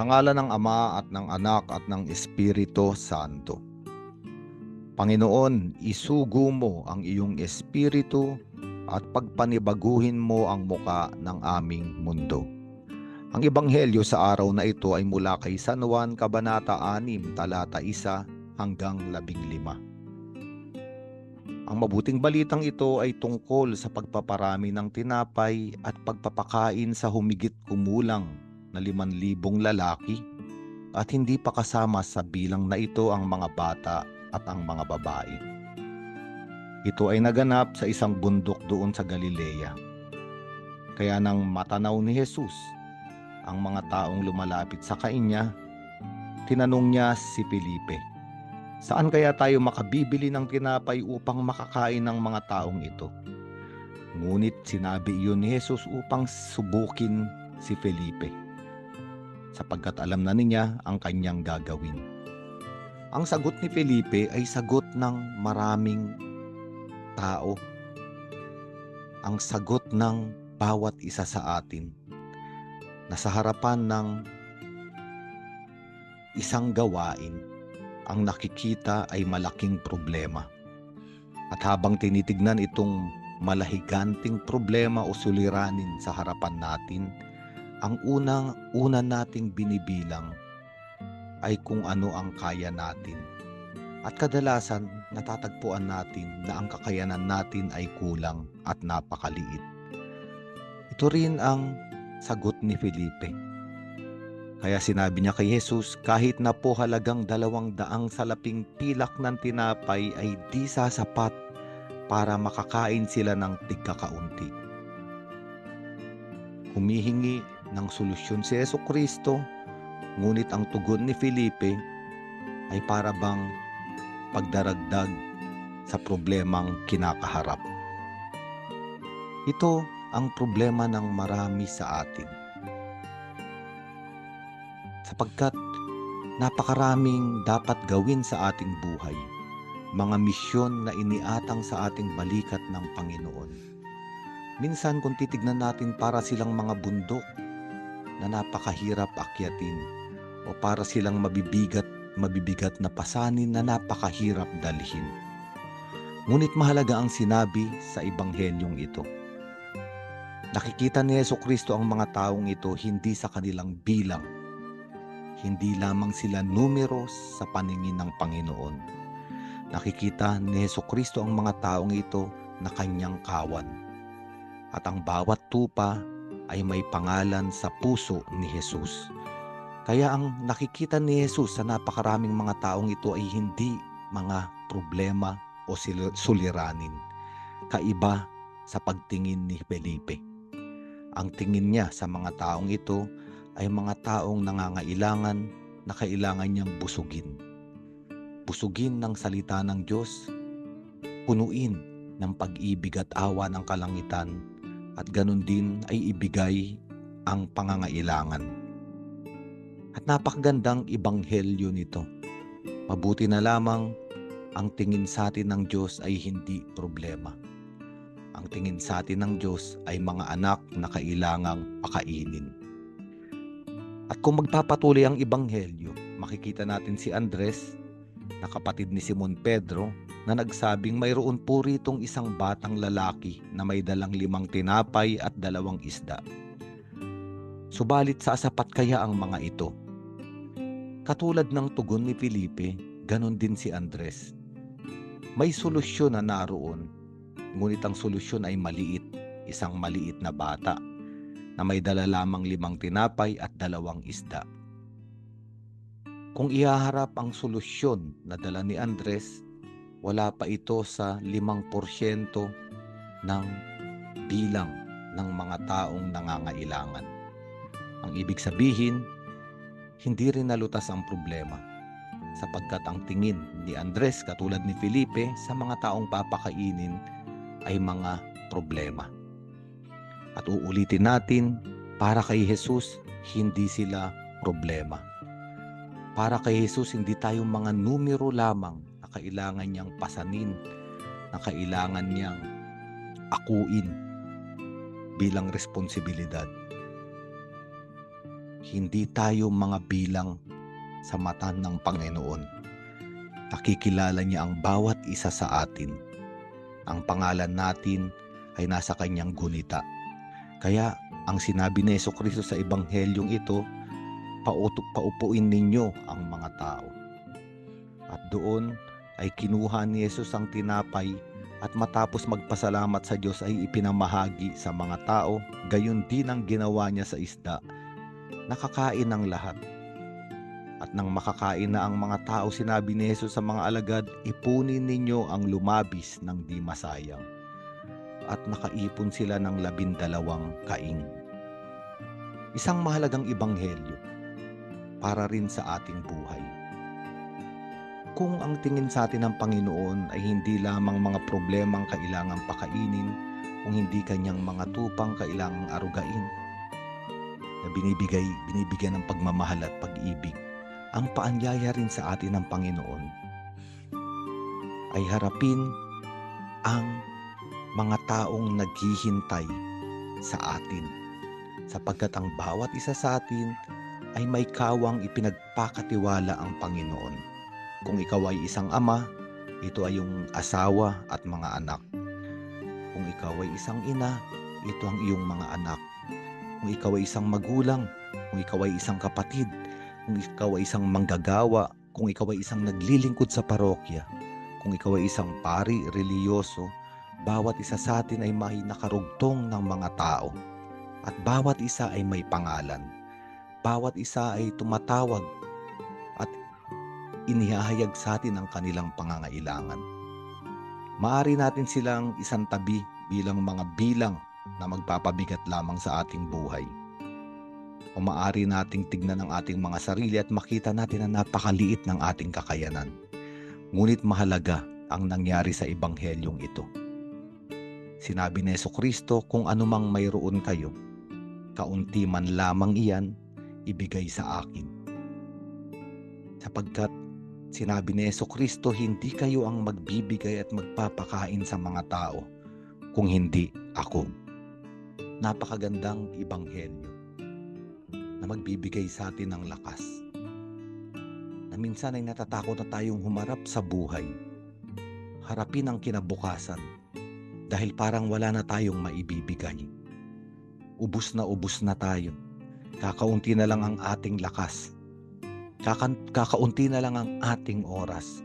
Sa ngala ng Ama at ng Anak at ng Espiritu Santo. Panginoon, isugo mo ang iyong espiritu at pagpanibaguhin mo ang muka ng aming mundo. Ang ebanghelyo sa araw na ito ay mula kay San Juan Kabanata 6, talata 1 hanggang 15. Ang mabuting balitang ito ay tungkol sa pagpaparami ng tinapay at pagpapakain sa humigit kumulang na 5,000 lalaki at hindi pa kasama sa bilang na ito ang mga bata at ang mga babae. Ito ay naganap sa isang bundok doon sa Galilea. Kaya nang matanaw ni Jesus ang mga taong lumalapit sa kanya, tinanong niya si Felipe, Saan kaya tayo makabibili ng tinapay upang makakain ng mga taong ito? Ngunit sinabi iyon ni Jesus upang subukin si Felipe sapagkat alam na niya ang kanyang gagawin. Ang sagot ni Felipe ay sagot ng maraming tao. Ang sagot ng bawat isa sa atin na sa harapan ng isang gawain, ang nakikita ay malaking problema. At habang tinitignan itong malahiganting problema o suliranin sa harapan natin, ang unang una nating binibilang ay kung ano ang kaya natin. At kadalasan natatagpuan natin na ang kakayanan natin ay kulang at napakaliit. Ito rin ang sagot ni Felipe. Kaya sinabi niya kay Jesus, kahit na po halagang dalawang daang salaping pilak ng tinapay ay di sasapat para makakain sila ng tigkakaunti. Humihingi ng solusyon si Yeso Kristo, ngunit ang tugon ni Felipe ay para bang pagdaragdag sa problemang kinakaharap. Ito ang problema ng marami sa atin. Sapagkat napakaraming dapat gawin sa ating buhay, mga misyon na iniatang sa ating balikat ng Panginoon. Minsan kung titignan natin para silang mga bundok na napakahirap akyatin o para silang mabibigat mabibigat na pasanin na napakahirap dalhin. Ngunit mahalaga ang sinabi sa ebanghelyong ito. Nakikita ni Yeso Kristo ang mga taong ito hindi sa kanilang bilang. Hindi lamang sila numero sa paningin ng Panginoon. Nakikita ni Yeso Kristo ang mga taong ito na kanyang kawan. At ang bawat tupa ay may pangalan sa puso ni Jesus. Kaya ang nakikita ni Jesus sa napakaraming mga taong ito ay hindi mga problema o suliranin. Kaiba sa pagtingin ni Felipe. Ang tingin niya sa mga taong ito ay mga taong nangangailangan na kailangan niyang busugin. Busugin ng salita ng Diyos, punuin ng pag-ibig at awa ng kalangitan at ganun din ay ibigay ang pangangailangan. At napakagandang ibanghelyo nito. Mabuti na lamang ang tingin sa atin ng Diyos ay hindi problema. Ang tingin sa atin ng Diyos ay mga anak na kailangang pakainin. At kung magpapatuloy ang ibanghelyo, makikita natin si Andres na kapatid ni Simon Pedro na nagsabing mayroon po ritong isang batang lalaki na may dalang limang tinapay at dalawang isda. Subalit sa sapat kaya ang mga ito. Katulad ng tugon ni Felipe, ganon din si Andres. May solusyon na naroon, ngunit ang solusyon ay maliit, isang maliit na bata na may dala lamang limang tinapay at dalawang isda. Kung ihaharap ang solusyon na dala ni Andres wala pa ito sa 5% ng bilang ng mga taong nangangailangan. Ang ibig sabihin, hindi rin nalutas ang problema sapagkat ang tingin ni Andres katulad ni Felipe sa mga taong papakainin ay mga problema. At uulitin natin, para kay Jesus, hindi sila problema. Para kay Jesus, hindi tayo mga numero lamang kailangan niyang pasanin, na kailangan niyang akuin bilang responsibilidad. hindi tayo mga bilang sa mata ng Panginoon. Nakikilala niya ang bawat isa sa atin. Ang pangalan natin ay nasa kanyang gunita. Kaya ang sinabi ni Yeso Kristo sa ebanghelyong ito, pauto, paupuin ninyo ang mga tao. At doon ay kinuha ni Jesus ang tinapay at matapos magpasalamat sa Diyos ay ipinamahagi sa mga tao, gayon din ang ginawa niya sa isda. Nakakain ng lahat. At nang makakain na ang mga tao, sinabi ni Jesus sa mga alagad, ipunin ninyo ang lumabis ng di masayang. At nakaipon sila ng labindalawang kaing. Isang mahalagang ibanghelyo para rin sa ating buhay. Kung ang tingin sa atin ng Panginoon ay hindi lamang mga problemang kailangang pakainin, kung hindi kanyang mga tupang kailangang arugain, na binibigay, binibigyan ng pagmamahal at pag-ibig, ang paanyaya rin sa atin ng Panginoon ay harapin ang mga taong naghihintay sa atin sapagkat ang bawat isa sa atin ay may kawang ipinagpakatiwala ang Panginoon. Kung ikaw ay isang ama, ito ay yung asawa at mga anak. Kung ikaw ay isang ina, ito ang iyong mga anak. Kung ikaw ay isang magulang, kung ikaw ay isang kapatid, kung ikaw ay isang manggagawa, kung ikaw ay isang naglilingkod sa parokya, kung ikaw ay isang pari, reliyoso, bawat isa sa atin ay may nakarugtong ng mga tao. At bawat isa ay may pangalan. Bawat isa ay tumatawag at inihahayag sa atin ang kanilang pangangailangan. Maari natin silang isang tabi bilang mga bilang na magpapabigat lamang sa ating buhay. O maari nating tignan ang ating mga sarili at makita natin na napakaliit ng ating kakayanan. Ngunit mahalaga ang nangyari sa ebanghelyong ito. Sinabi ni Yeso Kristo, kung anumang mayroon kayo, kaunti man lamang iyan, ibigay sa akin. Sapagkat sinabi ni Yeso Kristo, hindi kayo ang magbibigay at magpapakain sa mga tao, kung hindi ako. Napakagandang ibanghelyo na magbibigay sa atin ng lakas. Na minsan ay natatakot na tayong humarap sa buhay. Harapin ang kinabukasan dahil parang wala na tayong maibibigay. Ubus na ubus na tayo. Kakaunti na lang ang ating lakas. Kaka- kakaunti na lang ang ating oras.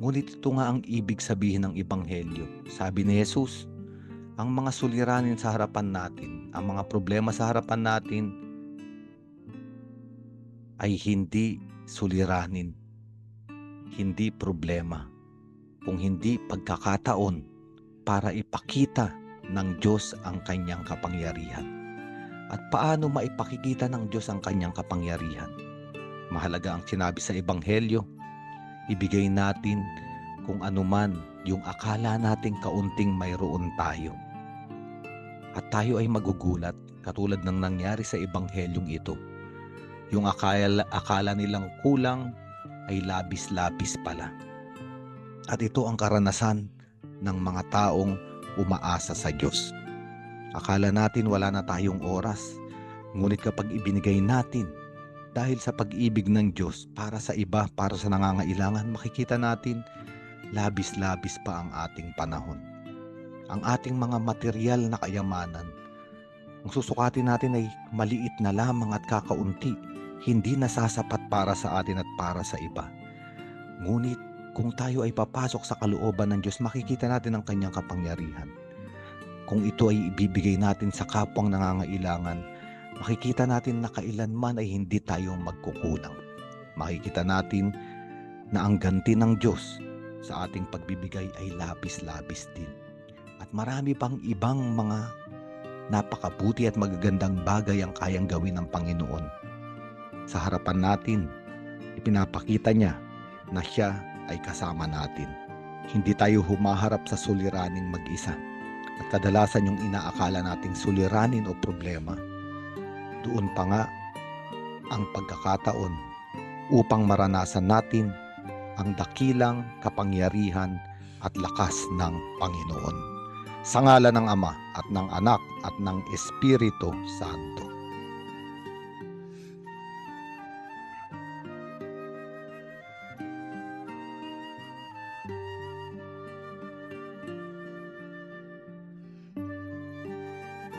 Ngunit ito nga ang ibig sabihin ng Ebanghelyo. Sabi ni Jesus, ang mga suliranin sa harapan natin, ang mga problema sa harapan natin, ay hindi suliranin, hindi problema, kung hindi pagkakataon para ipakita ng Diyos ang kanyang kapangyarihan. At paano maipakikita ng Diyos ang kanyang kapangyarihan? Mahalaga ang sinabi sa Ebanghelyo, ibigay natin kung anuman yung akala nating kaunting mayroon tayo. At tayo ay magugulat katulad ng nangyari sa Ebanghelyong ito. Yung akala, akala nilang kulang ay labis-labis pala. At ito ang karanasan ng mga taong umaasa sa Diyos. Akala natin wala na tayong oras, ngunit kapag ibinigay natin dahil sa pag-ibig ng Diyos para sa iba, para sa nangangailangan, makikita natin labis-labis pa ang ating panahon. Ang ating mga material na kayamanan, kung susukatin natin ay maliit na lamang at kakaunti, hindi nasasapat para sa atin at para sa iba. Ngunit kung tayo ay papasok sa kalooban ng Diyos, makikita natin ang kanyang kapangyarihan. Kung ito ay ibibigay natin sa kapwang nangangailangan, makikita natin na kailanman ay hindi tayo magkukulang. Makikita natin na ang ganti ng Diyos sa ating pagbibigay ay labis-labis din. At marami pang ibang mga napakabuti at magagandang bagay ang kayang gawin ng Panginoon. Sa harapan natin, ipinapakita niya na siya ay kasama natin. Hindi tayo humaharap sa suliraning mag-isa. At kadalasan yung inaakala nating suliranin o problema, doon pa nga ang pagkakataon upang maranasan natin ang dakilang kapangyarihan at lakas ng Panginoon. Sa ngala ng Ama at ng Anak at ng Espiritu Santo.